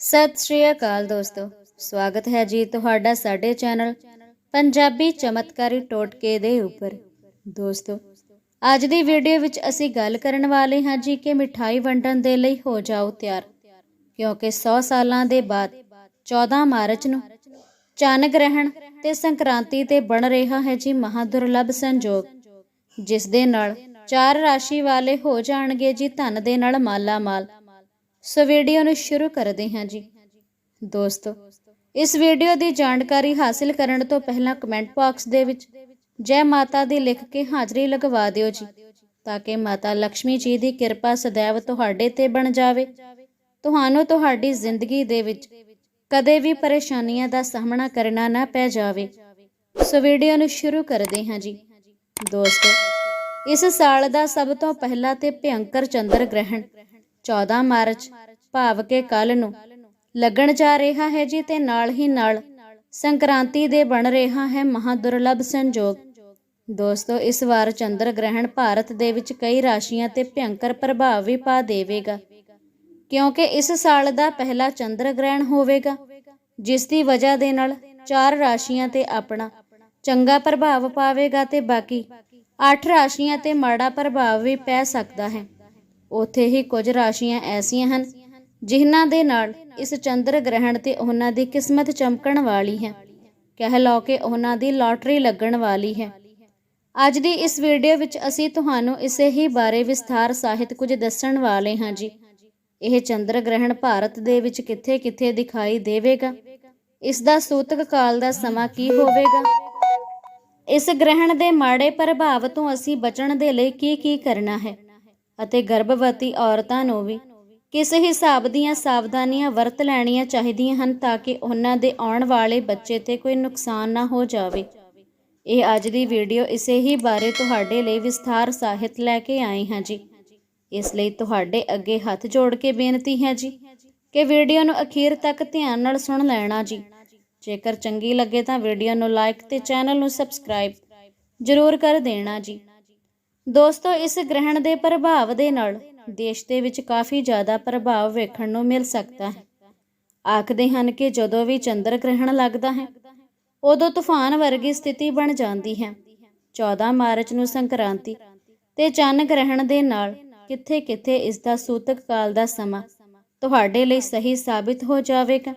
ਸਤਿ ਸ਼੍ਰੀ ਅਕਾਲ ਦੋਸਤੋ। ਸਵਾਗਤ ਹੈ ਜੀ ਤੁਹਾਡਾ ਸਾਡੇ ਚੈਨਲ ਪੰਜਾਬੀ ਚਮਤਕਾਰੀ ਟੋਟਕੇ ਦੇ ਉੱਪਰ। ਦੋਸਤੋ, ਅੱਜ ਦੀ ਵੀਡੀਓ ਵਿੱਚ ਅਸੀਂ ਗੱਲ ਕਰਨ ਵਾਲੇ ਹਾਂ ਜੀ ਕਿ ਮਿਠਾਈ ਵੰਡਣ ਦੇ ਲਈ ਹੋ ਜਾਓ ਤਿਆਰ, ਕਿਉਂਕਿ 100 ਸਾਲਾਂ ਦੇ ਬਾਅਦ 14 ਮਾਰਚ ਨੂੰ ਚੰਨ ਗ੍ਰਹਿਣ ਤੇ ਸੰਕ੍ਰਾਂਤੀ ਤੇ ਬਣ ਰਿਹਾ ਹੈ ਜੀ ਮਹਾਦੁਰਲਭ ਸੰਜੋਗ, ਜਿਸ ਦੇ ਨਾਲ ਚਾਰ ਰਾਸ਼ੀ ਵਾਲੇ ਹੋ ਜਾਣਗੇ ਜੀ ਧਨ ਦੇ ਨਾਲ ਮਾਲਾ ਮਾਲ ਸੋ ਵੀਡੀਓ ਨੂੰ ਸ਼ੁਰੂ ਕਰਦੇ ਹਾਂ ਜੀ। ਦੋਸਤੋ, ਇਸ ਵੀਡੀਓ ਦੀ ਜਾਣਕਾਰੀ ਹਾਸਲ ਕਰਨ ਤੋਂ ਪਹਿਲਾਂ ਕਮੈਂਟ ਬਾਕਸ ਦੇ ਵਿੱਚ ਜੈ ਮਾਤਾ ਦੀ ਲਿਖ ਕੇ ਹਾਜ਼ਰੀ ਲਗਵਾ ਦਿਓ ਜੀ, ਤਾਂ ਕਿ ਮਾਤਾ ਲక్ష్ਮੀ ਜੀ ਦੀ ਕਿਰਪਾ ਸदैव ਤੁਹਾਡੇ ਤੇ ਬਣ ਜਾਵੇ। ਤੁਹਾਨੂੰ ਤੁਹਾਡੀ ਜ਼ਿੰਦਗੀ ਦੇ ਵਿੱਚ ਕਦੇ ਵੀ ਪਰੇਸ਼ਾਨੀਆਂ ਦਾ ਸਾਹਮਣਾ ਕਰਨਾ ਨਾ ਪੈ ਜਾਵੇ। ਸੋ ਵੀਡੀਓ ਨੂੰ ਸ਼ੁਰੂ ਕਰਦੇ ਹਾਂ ਜੀ। ਦੋਸਤੋ, ਇਸ ਸਾਲ ਦਾ ਸਭ ਤੋਂ ਪਹਿਲਾ ਤੇ ਭਿਅੰਕਰ ਚੰਦਰ ਗ੍ਰਹਿਣ 14 ਮਾਰਚ, ਭਾਵ ਕਿ ਕੱਲ ਨੂੰ। ਲੱਗਣ ਜਾ ਰਿਹਾ ਹੈ ਜੀ ਤੇ ਨਾਲ ਹੀ ਨਾਲ ਸੰਕ੍ਰਾਂਤੀ ਦੇ ਬਣ ਰਿਹਾ ਹੈ ਮਹਾਦੁਰਲਭ ਸੰਜੋਗ। ਦੋਸਤੋ, ਇਸ ਵਾਰ ਚੰਦਰ ਗ੍ਰਹਿਣ ਭਾਰਤ ਦੇ ਵਿੱਚ ਕਈ ਰਾਸ਼ੀਆਂ ਤੇ ਭਿਅੰਕਰ ਪ੍ਰਭਾਵ ਵੀ ਪਾ ਦੇਵੇਗਾ। ਕਿਉਂਕਿ ਇਸ ਸਾਲ ਦਾ ਪਹਿਲਾ ਚੰਦਰ ਗ੍ਰਹਿਣ ਹੋਵੇਗਾ, ਜਿਸ ਦੀ ਵਜ੍ਹਾ ਦੇ ਨਾਲ ਚਾਰ ਰਾਸ਼ੀਆਂ ਤੇ ਆਪਣਾ ਚੰਗਾ ਪ੍ਰਭਾਵ ਪਾਵੇਗਾ ਤੇ ਬਾਕੀ 8 ਰਾਸ਼ੀਆਂ ਤੇ ਮਾੜਾ ਪ੍ਰਭਾਵ ਵੀ ਪੈ ਸਕਦਾ ਹੈ। ਉੱਥੇ ਹੀ ਕੁਝ ਰਾਸ਼ੀਆਂ ਐਸੀਆਂ ਹਨ ਜਿਨ੍ਹਾਂ ਦੇ ਨਾਲ ਇਸ ਚੰਦਰ ਗ੍ਰਹਿਣ ਤੇ ਉਹਨਾਂ ਦੀ ਕਿਸਮਤ ਚਮਕਣ ਵਾਲੀ ਹੈ। ਕਹਿ ਲਓ ਕਿ ਉਹਨਾਂ ਦੀ ਲਾਟਰੀ ਲੱਗਣ ਵਾਲੀ ਹੈ। ਅੱਜ ਦੀ ਇਸ ਵੀਡੀਓ ਵਿੱਚ ਅਸੀਂ ਤੁਹਾਨੂੰ ਇਸੇ ਹੀ ਬਾਰੇ ਵਿਸਥਾਰ ਸਾਹਿਤ ਕੁਝ ਦੱਸਣ ਵਾਲੇ ਹਾਂ ਜੀ। ਇਹ ਚੰਦਰ ਗ੍ਰਹਿਣ ਭਾਰਤ ਦੇ ਵਿੱਚ ਕਿੱਥੇ-ਕਿੱਥੇ ਦਿਖਾਈ ਦੇਵੇਗਾ? ਇਸ ਦਾ ਸੂਤਕ ਕਾਲ ਦਾ ਸਮਾਂ ਕੀ ਹੋਵੇਗਾ? ਇਸ ਗ੍ਰਹਿਣ ਦੇ ਮਾੜੇ ਪ੍ਰਭਾਵ ਤੋਂ ਅਸੀਂ ਬਚਣ ਦੇ ਲਈ ਕੀ ਕੀ ਕਰਨਾ ਹੈ? ਅਤੇ ਗਰਭਵਤੀ ਔਰਤਾਂ ਨੂੰ ਵੀ ਕਿਸ ਹਿਸਾਬ ਦੀਆਂ ਸਾਵਧਾਨੀਆਂ ਵਰਤ ਲੈਣੀਆਂ ਚਾਹੀਦੀਆਂ ਹਨ ਤਾਂ ਕਿ ਉਹਨਾਂ ਦੇ ਆਉਣ ਵਾਲੇ ਬੱਚੇ ਤੇ ਕੋਈ ਨੁਕਸਾਨ ਨਾ ਹੋ ਜਾਵੇ? ਇਹ ਅੱਜ ਦੀ ਵੀਡੀਓ ਇਸੇ ਹੀ ਬਾਰੇ ਤੁਹਾਡੇ ਲਈ ਵਿਸਥਾਰ ਸਾਹਿਤ ਲੈ ਕੇ ਆਏ ਹਾਂ ਜੀ। ਇਸ ਲਈ ਤੁਹਾਡੇ ਅੱਗੇ ਹੱਥ ਜੋੜ ਕੇ ਬੇਨਤੀ ਹੈ ਜੀ ਕਿ ਵੀਡੀਓ ਨੂੰ ਅਖੀਰ ਤੱਕ ਧਿਆਨ ਨਾਲ ਸੁਣ ਲੈਣਾ ਜੀ। ਜੇਕਰ ਚੰਗੀ ਲੱਗੇ ਤਾਂ ਵੀਡੀਓ ਨੂੰ ਲਾਈਕ ਤੇ ਚੈਨਲ ਨੂੰ ਸਬਸਕ੍ਰਾਈਬ ਜ਼ਰੂਰ ਕਰ ਦੇਣਾ ਜੀ। ਦੋਸਤੋ, ਇਸ ਗ੍ਰਹਿਣ ਦੇ ਪ੍ਰਭਾਵ ਦੇ ਨਾਲ ਦੇਸ਼ ਦੇ ਵਿੱਚ ਕਾਫੀ ਜ਼ਿਆਦਾ ਪ੍ਰਭਾਵ ਵੇਖਣ ਨੂੰ ਮਿਲ ਸਕਦਾ ਹੈ। ਆਖਦੇ ਹਨ ਕਿ ਜਦੋਂ ਵੀ ਚੰਦਰ ਗ੍ਰਹਿਣ ਲੱਗਦਾ ਹੈ, ਉਦੋਂ ਤੂਫਾਨ ਵਰਗੀ ਸਥਿਤੀ ਬਣ ਜਾਂਦੀ ਹੈ। 14 ਮਾਰਚ ਨੂੰ ਸੰਕ੍ਰਾਂਤੀ ਤੇ ਚੰਨ ਗ੍ਰਹਿਣ ਦੇ ਨਾਲ ਕਿੱਥੇ-ਕਿੱਥੇ ਇਸ ਦਾ ਸੂਤਕ ਕਾਲ ਦਾ ਸਮਾਂ ਤੁਹਾਡੇ ਲਈ ਸਹੀ ਸਾਬਿਤ ਹੋ ਜਾਵੇਗਾ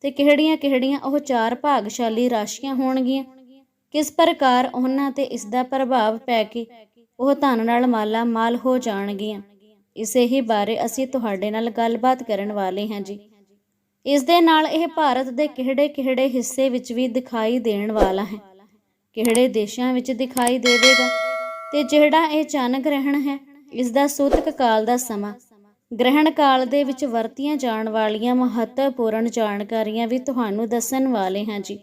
ਤੇ ਕਿਹੜੀਆਂ-ਕਿਹੜੀਆਂ ਉਹ ਚਾਰ ਭਾਗਸ਼ਾਲੀ ਰਾਸ਼ੀਆਂ ਹੋਣਗੀਆਂ, ਕਿਸ ਪ੍ਰਕਾਰ ਉਹਨਾਂ ਤੇ ਇਸ ਦਾ ਪ੍ਰਭਾਵ ਪੈ ਕੇ ਉਹ ਧਨ ਨਾਲ ਮਾਲਾ ਮਾਲ ਹੋ ਜਾਣਗੀਆਂ। ਇਸੇ ਹੀ ਬਾਰੇ ਅਸੀਂ ਤੁਹਾਡੇ ਨਾਲ ਗੱਲਬਾਤ ਕਰਨ ਵਾਲੇ ਹਾਂ ਜੀ। ਇਸ ਦੇ ਨਾਲ ਇਹ ਭਾਰਤ ਦੇ ਕਿਹੜੇ-ਕਿਹੜੇ ਹਿੱਸੇ ਵਿੱਚ ਵੀ ਦਿਖਾਈ ਦੇਣ ਵਾਲਾ ਹੈ। ਕਿਹੜੇ ਦੇਸ਼ਾਂ ਵਿੱਚ ਦਿਖਾਈ ਦੇਵੇਗਾ ਤੇ ਜਿਹੜਾ ਇਹ ਚੰਨ ਗ੍ਰਹਿਣ ਹੈ ਇਸ ਦਾ ਸੂਤਕ ਕਾਲ ਦਾ ਸਮਾਂ। ਗ੍ਰਹਿਣ ਕਾਲ ਦੇ ਵਿੱਚ ਵਰਤੀਆਂ ਜਾਣ ਵਾਲੀਆਂ ਮਹੱਤਵਪੂਰਨ ਜਾਣਕਾਰੀਆਂ ਵੀ ਤੁਹਾਨੂੰ ਦੱਸਣ ਵਾਲੇ ਹਾਂ ਜੀ।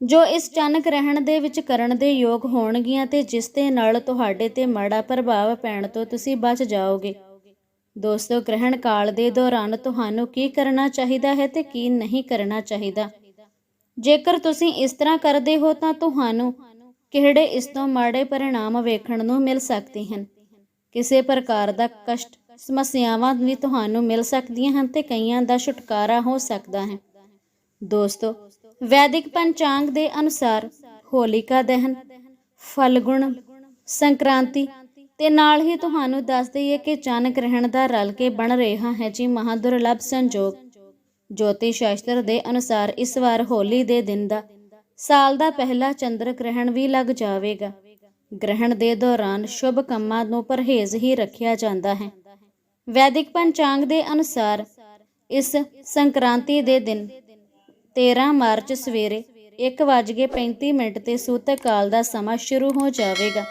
ਜੋ ਇਸ ਚੰਨ ਗ੍ਰਹਿਣ ਦੇ ਵਿੱਚ ਕਰਨ ਦੇ ਯੋਗ ਹੋਣਗੀਆਂ ਤੇ ਜਿਸ ਦੇ ਨਾਲ ਤੁਹਾਡੇ ਤੇ ਮਾੜਾ ਪ੍ਰਭਾਵ ਪੈਣ ਤੋਂ ਤੁਸੀਂ ਬਚ ਜਾਓਗੇ। ਦੋਸਤੋ, ਗ੍ਰਹਿਣ ਕਾਲ ਦੇ ਦੌਰਾਨ ਤੁਹਾਨੂੰ ਕੀ ਕਰਨਾ ਚਾਹੀਦਾ ਹੈ ਤੇ ਕੀ ਨਹੀਂ ਕਰਨਾ ਚਾਹੀਦਾ? ਜੇਕਰ ਤੁਸੀਂ ਇਸ ਤਰ੍ਹਾਂ ਕਰਦੇ ਹੋ ਤਾਂ ਤੁਹਾਨੂੰ ਕਿਹੜੇ ਇਸ ਤੋਂ ਮਾੜੇ ਪਰਿਣਾਮ ਵੇਖਣ ਨੂੰ ਮਿਲ ਸਕਦੇ ਹਨ? ਕਿਸੇ ਪ੍ਰਕਾਰ ਦਾ ਕਸ਼ਟ, ਸਮੱਸਿਆਵਾਂ ਵੀ ਤੁਹਾਨੂੰ ਮਿਲ ਸਕਦੀਆਂ ਹਨ ਤੇ ਕਈਆਂ ਦਾ ਛੁਟਕਾਰਾ ਹੋ ਸਕਦਾ ਹੈ। ਦੋਸਤੋ ਵੈਦਿਕ ਪੰਚਾਂਗ ਦੇ ਅਨੁਸਾਰ ਹੋਲਿਕਾ ਦਹਨ, ਫਲਗੁਣ, ਸੰਕ੍ਰਾਂਤੀ ਤੇ ਨਾਲ ਹੀ ਤੁਹਾਨੂੰ ਦੱਸ ਦਈਏ ਕਿ ਚੰਨ ਗ੍ਰਹਿਣ ਦਾ ਰਲ ਕੇ ਬਣ ਰਿਹਾ ਹੈ ਜੀ ਮਹਾਦੁਰਲਭ ਸੰਜੋਗ। ਜੋਤਿਸ਼ ਸ਼ਾਸਤਰ ਦੇ ਅਨੁਸਾਰ ਇਸ ਵਾਰ ਹੋਲੀ ਦੇ ਦਿਨ ਦਾ ਸਾਲ ਦਾ ਪਹਿਲਾ ਚੰਦਰ ਗ੍ਰਹਿਣ ਵੀ ਲੱਗ ਜਾਵੇਗਾ। ਗ੍ਰਹਿਣ ਦੇ ਦੌਰਾਨ ਸ਼ੁਭ ਕੰਮਾਂ ਨੂੰ ਪਰਹੇਜ਼ ਹੀ ਰੱਖਿਆ ਜਾਂਦਾ ਹੈ। ਵੈਦਿਕ ਪੰਚਾਂਗ ਦੇ ਅਨੁਸਾਰ ਇਸ ਸੰਕ੍ਰਾਂਤੀ ਦੇ ਦਿਨ 13 ਮਾਰਚ ਸਵੇਰੇ 1:35 ਮਿੰਟ ਤੇ ਸੂਤਕ ਕਾਲ ਦਾ ਸਮਾਂ ਸ਼ੁਰੂ ਹੋ ਜਾਵੇਗਾ।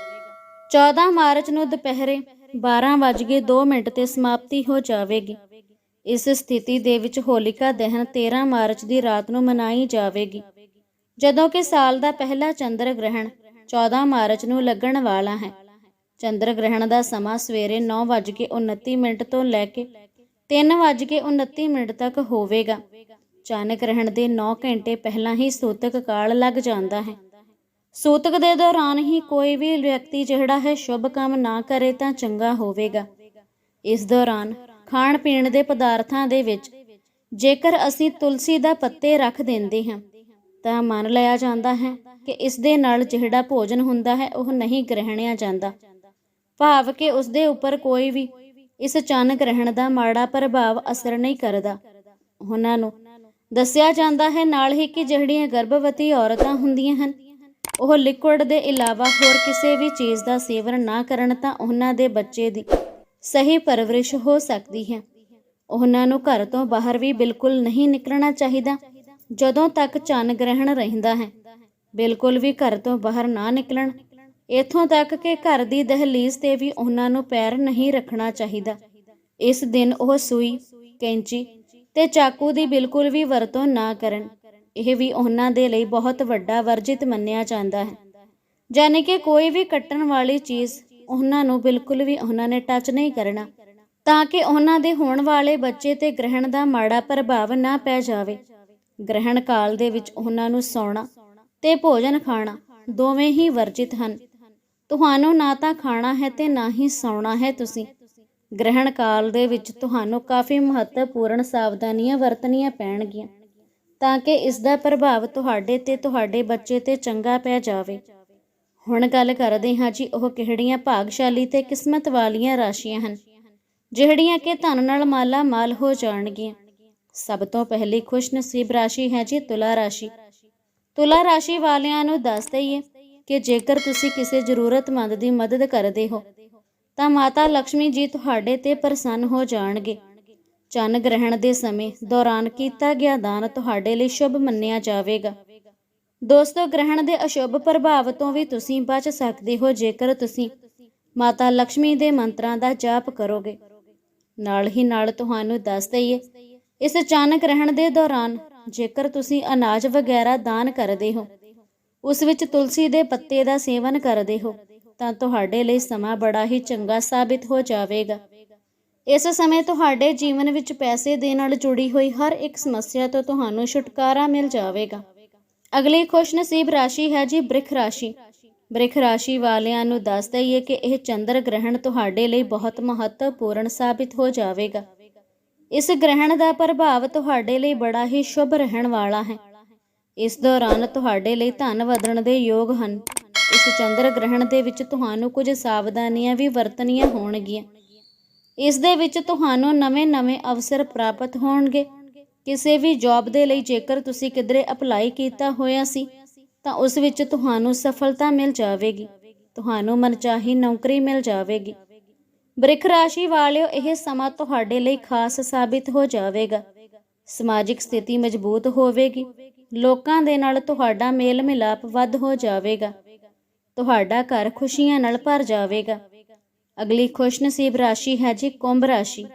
14 ਮਾਰਚ ਨੂੰ ਦੁਪਹਿਰੇ 12:02 ਮਿੰਟ ਤੇ ਸਮਾਪਤੀ ਹੋ ਜਾਵੇਗੀ। ਇਸ ਸਥਿਤੀ ਦੇ ਵਿੱਚ ਹੋਲਿਕਾ ਦਹਨ 13 ਮਾਰਚ ਦੀ ਰਾਤ ਨੂੰ ਮਨਾਈ ਜਾਵੇਗੀ। ਜਦੋਂ ਕਿ ਸਾਲ ਦਾ ਪਹਿਲਾ ਚੰਦਰ ਗ੍ਰਹਿਣ 14 ਮਾਰਚ ਨੂੰ ਲੱਗਣ ਵਾਲਾ ਹੈ। ਚੰਦਰ ਗ੍ਰਹਿਣ ਦਾ ਸਮਾਂ ਸਵੇਰੇ 9:29 ਮਿੰਟ ਤੋਂ ਲੈ ਕੇ 3:29 ਮਿੰਟ ਤੱਕ ਹੋਵੇਗਾ। ਚੰਨ ਗ੍ਰਹਿਣ ਦੇ 9 ਘੰਟੇ ਪਹਿਲਾਂ ਹੀ ਸੂਤਕ ਕਾਲ ਲੱਗ ਜਾਂਦਾ ਹੈ। ਸੂਤਕ ਦੇ ਦੌਰਾਨ ਹੀ ਕੋਈ ਵੀ ਵਿਅਕਤੀ ਜਿਹੜਾ ਹੈ ਸ਼ੁਭ ਕੰਮ ਨਾ ਕਰੇ ਤਾਂ ਚੰਗਾ ਹੋਵੇਗਾ। ਇਸ ਦੌਰਾਨ ਖਾਣ ਪੀਣ ਦੇ ਪਦਾਰਥਾਂ ਦੇ ਵਿੱਚ ਜੇਕਰ ਅਸੀਂ ਤੁਲਸੀ ਦਾ ਪੱਤੇ ਰੱਖ ਦਿੰਦੇ ਹਾਂ, ਤਾਂ ਮੰਨ ਲਿਆ ਜਾਂਦਾ ਹੈ ਕਿ ਇਸ ਦੇ ਨਾਲ ਜਿਹੜਾ ਭੋਜਨ ਹੁੰਦਾ ਹੈ ਉਹ ਨਹੀਂ ਗ੍ਰਹਿਣਿਆ ਜਾਂਦਾ। ਭਾਵ ਕਿ ਉਸ ਦੇ ਉੱਪਰ ਕੋਈ ਵੀ ਇਸ ਚੰਨ ਗ੍ਰਹਿਣ ਦਾ ਮਾੜਾ ਪ੍ਰਭਾਵ ਅਸਰ ਨਹੀਂ ਕਰਦਾ। ਉਹਨਾਂ ਨੂੰ ਦੱਸਿਆ ਜਾਂਦਾ ਹੈ ਨਾਲ ਹੀ ਕਿ ਜਿਹੜੀਆਂ ਗਰਭਵਤੀ ਔਰਤਾਂ ਹੁੰਦੀਆਂ ਹਨ, ਉਹ ਲਿਕੁਇਡ ਦੇ ਇਲਾਵਾ ਹੋਰ ਕਿਸੇ ਵੀ ਚੀਜ਼ ਦਾ ਸੇਵਨ ਨਾ ਕਰਨ ਤਾਂ ਉਹਨਾਂ ਦੇ ਬੱਚੇ ਦੀ ਸਹੀ ਪਰਵਰਿਸ਼ ਹੋ ਸਕਦੀ ਹੈ। ਉਹਨਾਂ ਨੂੰ ਘਰ ਤੋਂ ਬਾਹਰ ਵੀ ਬਿਲਕੁਲ ਨਹੀਂ ਨਿਕਲਣਾ ਚਾਹੀਦਾ, ਜਦੋਂ ਤੱਕ ਚੰਨ ਗ੍ਰਹਿਣ ਰਹਿੰਦਾ ਹੈ। ਬਿਲਕੁਲ ਵੀ ਘਰ ਤੋਂ ਬਾਹਰ ਨਾ ਨਿਕਲਣ, ਇਥੋਂ ਤੱਕ ਕਿ ਘਰ ਦੀ ਦਹਲੀਜ਼ ਤੇ ਵੀ ਉਹਨਾਂ ਨੂੰ ਪੈਰ ਨਹੀਂ ਰੱਖਣਾ ਚਾਹੀਦਾ। ਇਸ ਦਿਨ ਉਹ ਸੂਈ, ਕੈਂਚੀ ਤੇ ਚਾਕੂ ਦੀ ਬਿਲਕੁਲ ਵੀ ਵਰਤੋਂ ਨਾ ਕਰਨ। ਇਹ ਵੀ ਉਹਨਾਂ ਦੇ ਲਈ ਬਹੁਤ ਵੱਡਾ ਵਰਜਿਤ ਮੰਨਿਆ ਜਾਂਦਾ ਹੈ। ਯਾਨੀ ਕਿ ਕੋਈ ਵੀ ਕੱਟਣ ਵਾਲੀ ਚੀਜ਼ ਉਹਨਾਂ ਨੂੰ ਬਿਲਕੁਲ ਵੀ ਉਹਨਾਂ ਨੇ ਟੱਚ ਨਹੀਂ ਕਰਨਾ, ਤਾਂ ਕਿ ਉਹਨਾਂ ਦੇ ਹੋਣ ਵਾਲੇ ਬੱਚੇ ਤੇ ਗ੍ਰਹਿਣ ਦਾ ਮਾੜਾ ਪ੍ਰਭਾਵ ਨਾ ਪੈ ਜਾਵੇ। ਗ੍ਰਹਿਣ ਕਾਲ ਦੇ ਵਿੱਚ ਉਹਨਾਂ ਨੂੰ ਸੌਣਾ ਤੇ ਭੋਜਨ ਖਾਣਾ ਦੋਵੇਂ ਹੀ ਵਰਜਿਤ ਹਨ। ਤੁਹਾਨੂੰ ਨਾ ਤਾਂ ਖਾਣਾ ਹੈ ਤੇ ਨਾ ਹੀ ਸੌਣਾ ਹੈ ਤੁਸੀਂ। ਗ੍ਰਹਿਣ ਕਾਲ ਦੇ ਵਿੱਚ ਤੁਹਾਨੂੰ ਕਾਫੀ ਮਹੱਤਵਪੂਰਨ ਸਾਵਧਾਨੀਆਂ ਵਰਤਣੀਆਂ ਪੈਣਗੀਆਂ ਤਾਂ ਕਿ ਇਸ ਦਾ ਪ੍ਰਭਾਵ ਤੁਹਾਡੇ ਤੇ ਤੁਹਾਡੇ ਬੱਚੇ ਤੇ ਚੰਗਾ ਪੈ ਜਾਵੇ। ਹੁਣ ਗੱਲ ਕਰਦੇ ਹਾਂ ਜੀ ਉਹ ਕਿਹੜੀਆਂ ਭਾਗਸ਼ਾਲੀ ਤੇ ਕਿਸਮਤ ਵਾਲੀਆਂ ਰਾਸ਼ੀਆਂ ਹਨ, ਜਿਹੜੀਆਂ ਕਿ ਧਨ ਨਾਲ ਮਾਲਾ ਮਾਲ ਹੋ ਜਾਣਗੀਆਂ। ਸਭ ਤੋਂ ਪਹਿਲੀ ਖੁਸ਼ ਨਸੀਬ ਰਾਸ਼ੀ ਹੈ ਜੀ ਤੁਲਾ ਰਾਸ਼ੀ। ਤੁਲਾ ਰਾਸ਼ੀ ਵਾਲਿਆਂ ਨੂੰ ਦੱਸ ਦਈਏ ਕਿ ਜੇਕਰ ਤੁਸੀਂ ਕਿਸੇ ਜ਼ਰੂਰਤਮੰਦ ਦੀ ਮਦਦ ਕਰਦੇ ਹੋ ਤਾਂ ਮਾਤਾ ਲక్ష్ਮੀ ਜੀ ਤੁਹਾਡੇ ਤੇ ਪ੍ਰਸੰਨ ਹੋ ਜਾਣਗੇ। ਚੰਨ ਗ੍ਰਹਿਣ ਦੇ ਸਮੇਂ ਦੌਰਾਨ ਕੀਤਾ ਗਿਆ ਦਾਨ ਤੁਹਾਡੇ ਲਈ ਸ਼ੁਭ ਮੰਨਿਆ ਜਾਵੇਗਾ। ਦੋਸਤੋ, ਗ੍ਰਹਿਣ ਦੇ ਅਸ਼ੁਭ ਪ੍ਰਭਾਵ ਤੋਂ ਵੀ ਤੁਸੀਂ ਬਚ ਸਕਦੇ ਹੋ ਜੇਕਰ ਤੁਸੀਂ ਮਾਤਾ ਲక్ష్ਮੀ ਦੇ ਮੰਤਰਾਂ ਦਾ ਜਾਪ ਕਰੋਗੇ। ਨਾਲ ਹੀ ਨਾਲ ਤੁਹਾਨੂੰ ਦੱਸ ਦਈਏ, ਇਸ ਚੰਨ ਗ੍ਰਹਿਣ ਦੇ ਦੌਰਾਨ ਜੇਕਰ ਤੁਸੀਂ ਅਨਾਜ ਵਗੈਰਾ ਦਾਨ ਕਰਦੇ ਹੋ, ਉਸ ਵਿੱਚ ਤੁਲਸੀ ਦੇ ਪੱਤੇ ਦਾ ਸੇਵਨ ਕਰਦੇ ਹੋ ਤਾਂ ਤੁਹਾਡੇ ਲਈ ਸਮਾਂ ਬੜਾ ਹੀ ਚੰਗਾ ਸਾਬਿਤ ਹੋ ਜਾਵੇਗਾ। ਇਸ ਸਮੇਂ ਤੁਹਾਡੇ ਜੀਵਨ ਵਿੱਚ ਪੈਸੇ ਦੇ ਨਾਲ ਜੁੜੀ ਹੋਈ ਹਰ ਇੱਕ ਸਮੱਸਿਆ ਤੋਂ ਤੁਹਾਨੂੰ ਛੁਟਕਾਰਾ ਮਿਲ ਜਾਵੇਗਾ। ਅਗਲੀ ਖੁਸ਼ਨਸੀਬ ਰਾਸ਼ੀ ਹੈ ਜੀ ਬ੍ਰਿਖ ਰਾਸ਼ੀ। ਬ੍ਰਿਖ ਰਾਸ਼ੀ ਵਾਲਿਆਂ ਨੂੰ ਦੱਸ ਦਈਏ ਕਿ ਇਹ ਚੰਦਰ ਗ੍ਰਹਿਣ ਤੁਹਾਡੇ ਲਈ ਬਹੁਤ ਮਹੱਤਵਪੂਰਨ ਸਾਬਿਤ ਹੋ ਜਾਵੇਗਾ। ਇਸ ਗ੍ਰਹਿਣ ਦਾ ਪ੍ਰਭਾਵ ਤੁਹਾਡੇ ਲਈ ਬੜਾ ਹੀ ਸ਼ੁਭ ਰਹਿਣ ਵਾਲਾ ਹੈ। ਇਸ ਦੌਰਾਨ ਤੁਹਾਡੇ ਲਈ ਧਨ ਵਧਣ ਦੇ ਯੋਗ ਹਨ। ਇਸ ਚੰਦਰ ਗ੍ਰਹਿਣ ਦੇ ਵਿੱਚ ਤੁਹਾਨੂੰ ਕੁਝ ਸਾਵਧਾਨੀਆਂ ਵੀ ਵਰਤਣੀਆਂ ਹੋਣਗੀਆਂ। ਇਸ ਦੇ ਵਿੱਚ ਤੁਹਾਨੂੰ ਨਵੇਂ-ਨਵੇਂ ਅਵਸਰ ਪ੍ਰਾਪਤ ਹੋਣਗੇ। ਕਿਸੇ ਵੀ ਜੌਬ ਦੇ ਲਈ ਜੇਕਰ ਤੁਸੀਂ ਕਿਧਰੇ ਅਪਲਾਈ ਕੀਤਾ ਹੋਇਆ ਸੀ, ਤਾਂ ਉਸ ਵਿੱਚ ਤੁਹਾਨੂੰ ਸਫਲਤਾ ਮਿਲ ਜਾਵੇਗੀ। ਤੁਹਾਨੂੰ ਮਨਚਾਹੀ ਨੌਕਰੀ ਮਿਲ ਜਾਵੇਗੀ। ਬ੍ਰਿਖ ਰਾਸ਼ੀ ਵਾਲਿਓ, ਇਹ ਸਮਾਂ ਤੁਹਾਡੇ ਲਈ ਖਾਸ ਸਾਬਿਤ ਹੋ ਜਾਵੇਗਾ। ਸਮਾਜਿਕ ਸਥਿਤੀ ਮਜ਼ਬੂਤ ਹੋਵੇਗੀ। ਲੋਕਾਂ ਦੇ ਨਾਲ ਤੁਹਾਡਾ ਮੇਲ ਮਿਲਾਪ ਵੱਧ ਹੋ ਜਾਵੇਗਾ। ਤੁਹਾਡਾ ਘਰ ਖੁਸ਼ੀਆਂ ਨਾਲ ਭਰ ਜਾਵੇਗਾ। ਅਗਲੀ ਖੁਸ਼ਨਸੀਬ ਰਾਸ਼ੀ ਹੈ ਜੀ ਕੁੰਭ ਰਾਸ਼ੀ।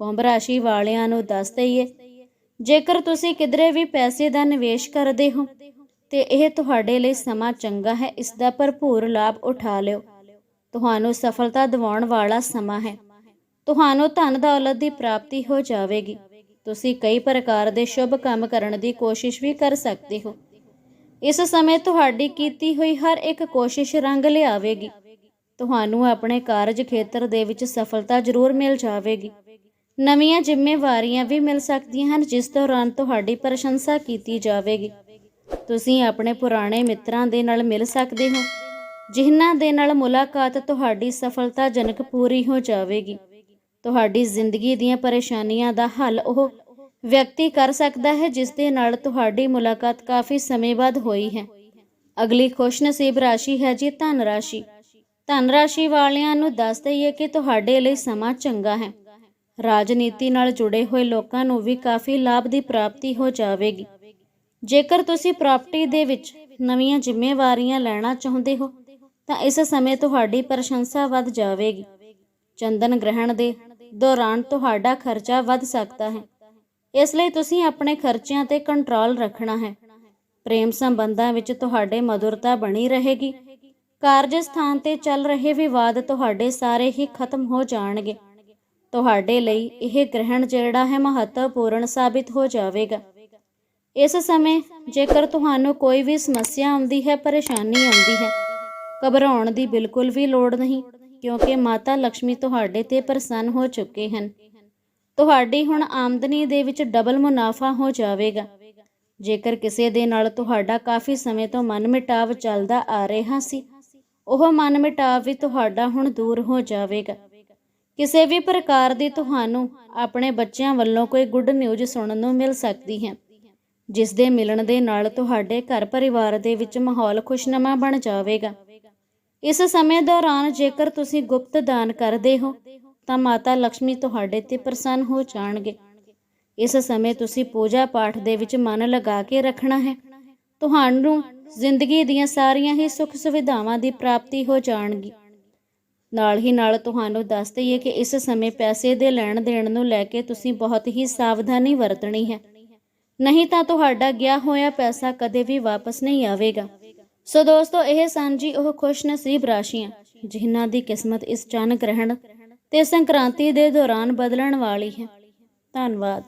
ਕੁੰਭ ਰਾਸ਼ੀ ਵਾਲਿਆਂ ਨੂੰ ਦੱਸ ਦਈਏ, ਜੇਕਰ ਤੁਸੀਂ ਕਿਧਰੇ ਵੀ ਪੈਸੇ ਦਾ ਨਿਵੇਸ਼ ਕਰਦੇ ਹੋ, ਤੇ ਇਹ ਤੁਹਾਡੇ ਲਈ ਸਮਾਂ ਚੰਗਾ ਹੈ, ਇਸ ਦਾ ਭਰਪੂਰ ਲਾਭ ਉਠਾ ਲਿਓ। ਤੁਹਾਨੂੰ ਸਫਲਤਾ ਦਿਵਾਉਣ ਵਾਲਾ ਸਮਾਂ ਹੈ। ਤੁਹਾਨੂੰ ਧਨ ਦੌਲਤ ਦੀ ਪ੍ਰਾਪਤੀ ਹੋ ਜਾਵੇਗੀ। ਤੁਸੀਂ ਕਈ ਪ੍ਰਕਾਰ ਦੇ ਸ਼ੁਭ ਕੰਮ ਕਰਨ ਦੀ ਕੋਸ਼ਿਸ਼ ਵੀ ਕਰ ਸਕਦੇ ਹੋ। ਇਸ ਸਮੇਂ ਤੁਹਾਡੀ ਕੀਤੀ ਹੋਈ ਹਰ ਇੱਕ ਕੋਸ਼ਿਸ਼ ਰੰਗ ਲਿਆਵੇਗੀ। ਤੁਹਾਨੂੰ ਆਪਣੇ ਕਾਰਜ ਖੇਤਰ ਦੇ ਵਿੱਚ ਸਫਲਤਾ ਜ਼ਰੂਰ ਮਿਲ ਜਾਵੇਗੀ। ਨਵੀਆਂ ਜ਼ਿੰਮੇਵਾਰੀਆਂ ਵੀ ਮਿਲ ਸਕਦੀਆਂ ਹਨ, ਜਿਸ ਦੌਰਾਨ ਤੁਹਾਡੀ ਪ੍ਰਸ਼ੰਸਾ ਕੀਤੀ ਜਾਵੇਗੀ। ਤੁਸੀਂ ਆਪਣੇ ਪੁਰਾਣੇ ਮਿੱਤਰਾਂ ਦੇ ਨਾਲ ਮਿਲ ਸਕਦੇ ਹੋ, ਜਿਨ੍ਹਾਂ ਦੇ ਨਾਲ ਮੁਲਾਕਾਤ ਤੁਹਾਡੀ ਸਫਲਤਾਜਨਕ ਪੂਰੀ ਹੋ ਜਾਵੇਗੀ। ਤੁਹਾਡੀ ਜ਼ਿੰਦਗੀ ਦੀਆਂ ਪਰੇਸ਼ਾਨੀਆਂ ਦਾ ਹੱਲ ਉਹ ਵਿਅਕਤੀ ਕਰ ਸਕਦਾ ਹੈ, ਜਿਸ ਦੇ ਨਾਲ ਤੁਹਾਡੀ ਮੁਲਾਕਾਤ ਕਾਫੀ ਸਮੇਂ ਬਾਅਦ ਹੋਈ ਹੈ। ਅਗਲੀ ਖੁਸ਼ਨਸੀਬ ਰਾਸ਼ੀ ਹੈ ਜੀ ਧਨ ਰਾਸ਼ੀ। ਧਨ ਰਾਸ਼ੀ ਵਾਲਿਆਂ ਨੂੰ ਦੱਸ ਦਈਏ ਕਿ ਤੁਹਾਡੇ ਲਈ ਸਮਾਂ ਚੰਗਾ ਹੈ। ਰਾਜਨੀਤੀ ਨਾਲ ਜੁੜੇ ਹੋਏ ਲੋਕਾਂ ਨੂੰ ਵੀ ਕਾਫੀ ਲਾਭ ਦੀ ਪ੍ਰਾਪਤੀ ਹੋ ਜਾਵੇਗੀ। ਜੇਕਰ ਤੁਸੀਂ ਪ੍ਰਾਪਰਟੀ ਦੇ ਵਿੱਚ ਨਵੀਆਂ ਜ਼ਿੰਮੇਵਾਰੀਆਂ ਲੈਣਾ ਚਾਹੁੰਦੇ ਹੋ, ਤਾਂ ਇਸ ਸਮੇਂ ਤੁਹਾਡੀ ਪ੍ਰਸ਼ੰਸਾ ਵੱਧ ਜਾਵੇਗੀ। ਚੰਦਨ ਗ੍ਰਹਿਣ ਦੇ ਦੌਰਾਨ ਤੁਹਾਡਾ ਖਰਚਾ ਵੱਧ ਸਕਦਾ ਹੈ। ਇਸ ਲਈ ਤੁਸੀਂ ਆਪਣੇ ਖਰਚਿਆਂ ਤੇ ਕੰਟਰੋਲ ਰੱਖਣਾ ਹੈ। ਪ੍ਰੇਮ ਸੰਬੰਧਾਂ ਵਿੱਚ ਤੁਹਾਡੇ ਮధుਰਤਾ ਬਣੀ ਰਹੇਗੀ। ਕਾਰਜ ਸਥਾਨ ਤੇ ਚੱਲ ਰਹੇ ਵਿਵਾਦ ਤੁਹਾਡੇ ਸਾਰੇ ਹੀ ਖਤਮ ਹੋ ਜਾਣਗੇ। ਤੁਹਾਡੇ ਲਈ ਇਹ ਗ੍ਰਹਿਣ ਜਿਹੜਾ ਹੈ ਮਹੱਤਵਪੂਰਨ ਸਾਬਿਤ ਹੋ ਜਾਵੇਗਾ। ਇਸ ਸਮੇਂ ਜੇਕਰ ਤੁਹਾਨੂੰ ਕੋਈ ਵੀ ਸਮੱਸਿਆ ਆਉਂਦੀ ਹੈ, ਪਰੇਸ਼ਾਨੀ ਆਉਂਦੀ ਹੈ, ਘਬਰਾਉਣ ਦੀ ਬਿਲਕੁਲ ਵੀ ਲੋੜ ਨਹੀਂ, ਕਿਉਂਕਿ ਮਾਤਾ ਲక్ష్ਮੀ ਤੁਹਾਡੇ ਤੇ ਪ੍ਰਸੰਨ ਹੋ ਚੁੱਕੇ ਹਨ। ਤੁਹਾਡੀ ਹੁਣ ਆਮਦਨੀ ਦੇ ਵਿੱਚ ਡਬਲ ਮੁਨਾਫਾ ਹੋ ਜਾਵੇਗਾ। ਜੇਕਰ ਕਿਸੇ ਦੇ ਨਾਲ ਤੁਹਾਡਾ ਕਾਫੀ ਸਮੇਂ ਤੋਂ ਮਨਮਿਟਾਵ ਚੱਲਦਾ ਆ ਰਿਹਾ ਸੀ, ਉਹ ਮਨਮਿਟਾਵ ਵੀ ਤੁਹਾਡਾ ਹੁਣ ਦੂਰ ਹੋ ਜਾਵੇਗਾ। ਕਿਸੇ ਵੀ ਪ੍ਰਕਾਰ ਦੀ ਤੁਹਾਨੂੰ ਆਪਣੇ ਬੱਚਿਆਂ ਵੱਲੋਂ ਕੋਈ ਗੁੱਡ ਨਿਊਜ਼ ਸੁਣਨ ਨੂੰ ਮਿਲ ਸਕਦੀ ਹੈ, ਜਿਸ ਦੇ ਮਿਲਣ ਦੇ ਨਾਲ ਤੁਹਾਡੇ ਘਰ ਪਰਿਵਾਰ ਦੇ ਵਿੱਚ ਮਾਹੌਲ ਖੁਸ਼ਨਮਾ ਬਣ ਜਾਵੇਗਾ। ਇਸ ਸਮੇਂ ਦੌਰਾਨ ਜੇਕਰ ਤੁਸੀਂ ਗੁਪਤ ਦਾਨ ਕਰਦੇ ਹੋ ਤਾਂ ਮਾਤਾ ਲక్ష్ਮੀ ਤੁਹਾਡੇ ਤੇ ਪ੍ਰਸੰਨ ਹੋ ਜਾਣਗੇ। ਇਸ ਸਮੇਂ ਤੁਸੀਂ ਪੂਜਾ ਪਾਠ ਦੇ ਵਿੱਚ ਮਨ ਲਗਾ ਕੇ ਰੱਖਣਾ ਹੈ। ਤੁਹਾਨੂੰ ਜ਼ਿੰਦਗੀ ਦੀਆਂ ਸਾਰੀਆਂ ਹੀ ਸੁੱਖ ਸੁਵਿਧਾਵਾਂ ਦੀ ਪ੍ਰਾਪਤੀ ਹੋ ਜਾਣਗੀ। ਨਾਲ ਹੀ ਨਾਲ ਤੁਹਾਨੂੰ ਦੱਸ ਦਈਏ ਕਿ ਇਸ ਸਮੇਂ ਪੈਸੇ ਦੇ ਲੈਣ ਦੇਣ ਨੂੰ ਲੈ ਕੇ ਤੁਸੀਂ ਬਹੁਤ ਹੀ ਸਾਵਧਾਨੀ ਵਰਤਣੀ ਹੈ। ਨਹੀਂ ਤਾਂ ਤੁਹਾਡਾ ਗਿਆ ਹੋਇਆ ਪੈਸਾ ਕਦੇ ਵੀ ਵਾਪਸ ਨਹੀਂ ਆਵੇਗਾ। ਸੋ ਦੋਸਤੋ, ਇਹ ਸਨ ਜੀ ਉਹ ਖੁਸ਼ ਨਸੀਬ ਰਾਸ਼ੀਆਂ ਜਿਨ੍ਹਾਂ ਦੀ ਕਿਸਮਤ ਇਸ ਚੰਨ ਗ੍ਰਹਿਣ ਤੇ ਸੰਕ੍ਰਾਂਤੀ ਦੇ ਦੌਰਾਨ ਬਦਲਣ ਵਾਲੀ ਹੈ। ਧੰਨਵਾਦ।